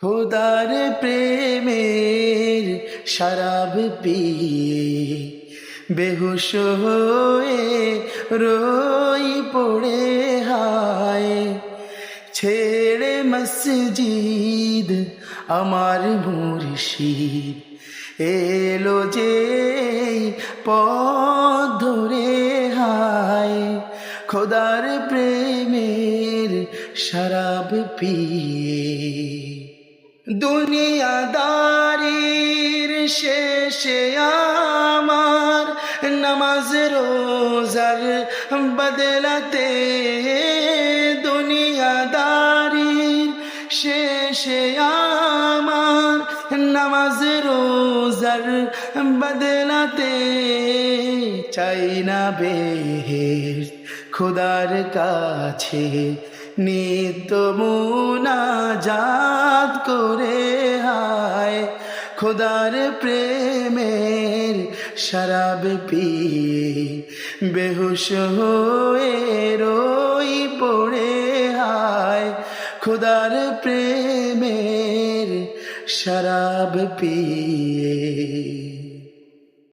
খোদার প্রেমের শরাব পিয়ে বেহুশ হয়ে রই পড়ে হায়। ছেড়ে মসজিদ আমার মুর্শিদ। এলো যে পথ ধরে হায়। খোদার প্রেমের শরাব পিয়ে দুনিয়াদারির শেষে আমার নামাজ রোজার বদলাতে দুনিয়াদারির শেষে আমার নামাজ রোজার বদলাতে চাই না বেহের খুদার কাছে নিত্য মুনাজাত করে হায় খোদার প্রেমের শরাব পিয়ে বেহুশ হয়ে রই পড়ে হায় খোদার প্রেমের শরাব পিয়ে